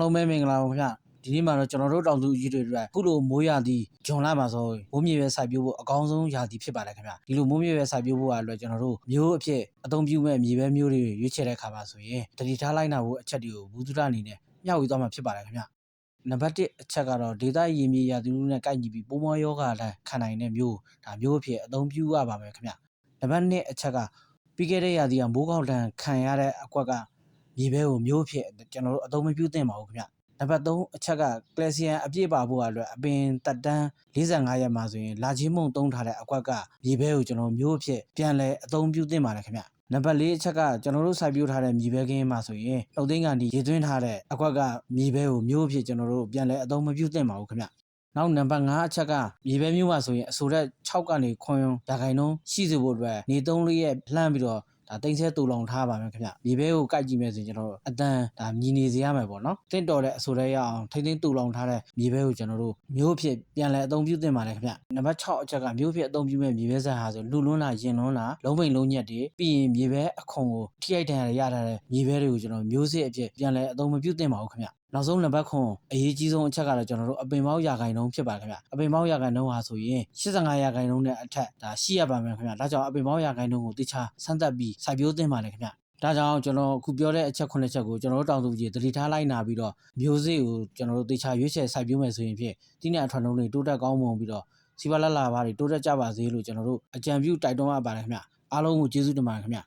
လုံးပဲမင်္ဂလာပါခင်ဗျဒီနေ့မှာတော့ကျွန်တော်တို့တောင်သူကြီးတွေအတွက်အခုလိုမိုးရာသီဂျွန်လမှာဆိုမိုးမြေပဲစိုက်ပျိုးဖို့အကောင်းဆုံးရာသီဖြစ်ပါတယ်ခင်ဗျဒီလိုမိုးမြေပဲစိုက်ပျိုးဖို့အတွက်ကျွန်တော်တို့မျိုးအဖြစ်အသုံးပြုမဲ့မြေပဲမျိုးတွေရွေးချယ်တဲ့အခါမှာဆိုရင်တတိထားလိုက်နာဖို့အချက်တွေကိုဘူးသူရအနေနဲ့မျှဝေသွားမှာဖြစ်ပါတယ်ခင်ဗျနံပါတ်1အချက်ကတော့ဒေတာရည်မြေရာသီဥတုနဲ့ကိုက်ညီပြီးပိုးမွှားယောဂါလည်းခံနိုင်တဲ့မျိုးဒါမျိုးအဖြစ်အသုံးပြုရပါမယ်ခင်ဗျနံပါတ်2အချက်ကပြီးခဲ့တဲ့ရာသီကမိုးကောက်တန်ခံရတဲ့အကွက်က မြေပဲကိုမျိုးအဖြစ်ကျွန်တော်တို့အသုံးမပြုသင့်ပါဘူးခင်ဗျနံပါတ်3အချက်ကကယ်လ်ဆီယမ်အပြည့်ပါဖို့အတွက်အပင်တက်တန်း45ရက်မှာဆိုရင်လာချင်းမုံသုံးထားတဲ့အကွက်ကမြေပဲကိုကျွန်တော်မျိုးအဖြစ်ပြန်လဲအသုံးပြုသင့်ပါတယ်ခင်ဗျနံပါတ်4အချက်ကကျွန်တော်တို့စိုက်ပျိုးထားတဲ့မြေပဲခင်းမှာဆိုရင်နှုတ်သိန်းကန်ဒီရေသွင်းထားတဲ့အကွက်ကမြေပဲကိုမျိုးအဖြစ်ကျွန်တော်တို့ပြန်လဲအသုံးမပြုသင့်ပါဘူးခင်ဗျနောက်နံပါတ်5အချက်ကမြေပဲမျိုးမှာဆိုရင်အဆိုတဲ့6ကနေခွန်ရာခိုင်နှုန်းရှိစေဖို့အတွက်နေ3လေးရက်လှမ်းပြီးတော့ ဒါတိမ်ဆဲတူလောင်ထားပါမယ်ခင်ဗျမြေပဲကိုကိုက်ကြည့်မယ်ဆိုရင်ကျွန်တော်တို့အတန်ဒါမြည်နေစေရမယ်ပေါ့နော်တင့်တော်တဲ့အဆိုတဲ့ရအောင်ထိမ့်သိမ်းတူလောင်ထားတဲ့မြေပဲကိုကျွန်တော်တို့မျိုးအဖြစ်ပြန်လဲအသုံးပြုသင့်ပါတယ်ခင်ဗျနံပါတ်6အချက်ကမျိုးအဖြစ်အသုံးပြုမဲ့မြေပဲဆန်ဟာဆိုလူလွန်းလာရင်လွန်းလာလုံးပိန်လုံးညက်တွေပြီးရင်မြေပဲအခွန်ကိုထိရိုက်တန်ရရထားတဲ့မြေပဲတွေကိုကျွန်တော်မျိုးစစ်အဖြစ်ပြန်လဲအသုံးမပြုသင့်ပါဘူးခင်ဗျနောက်ဆုံးနံပါတ်9အရေးကြီးဆုံးအချက်ကတော့ကျွန်တော်တို့အပင်ပေါင်းရာခိုင်နှုန်းဖြစ်ပါခင်ဗျအပင်ပေါင်းရာခိုင်နှုန်းဟာဆိုရင်85ရာခိုင်နှုန်းနဲ့အထက်ဒါရှိရပါမယ်ခင်ဗျဒါကြောင့်အပင်ပေါင်းရာခိုင်နှုန်းကိုတိကျစမ်းသပ်ပြီးစိုက်ပျိုးသင့်ပါတယ်ခင်ဗျဒါကြောင့်ကျွန်တော်အခုပြောတဲ့အချက်9ချက်ကိုကျွန်တော်တို့တောင်သူကြီးသတိထားလိုက်နာပြီးတော့မျိုးစေ့ကိုကျွန်တော်တို့တေချာရွေးချယ်စိုက်ပျိုးမယ်ဆိုရင်ဖြင့်တိနဲ့အထွန်းလုံးတွေတိုးတက်ကောင်းမွန်ပြီးတော့စီပါလာလာပါတွေတိုးတက်ကြပါစေလို့ကျွန်တော်တို့အကြံပြုတိုက်တွန်းအပ်ပါတယ်ခင်ဗျအားလုံးကိုကျေးဇူးတင်ပါတယ်ခင်ဗျ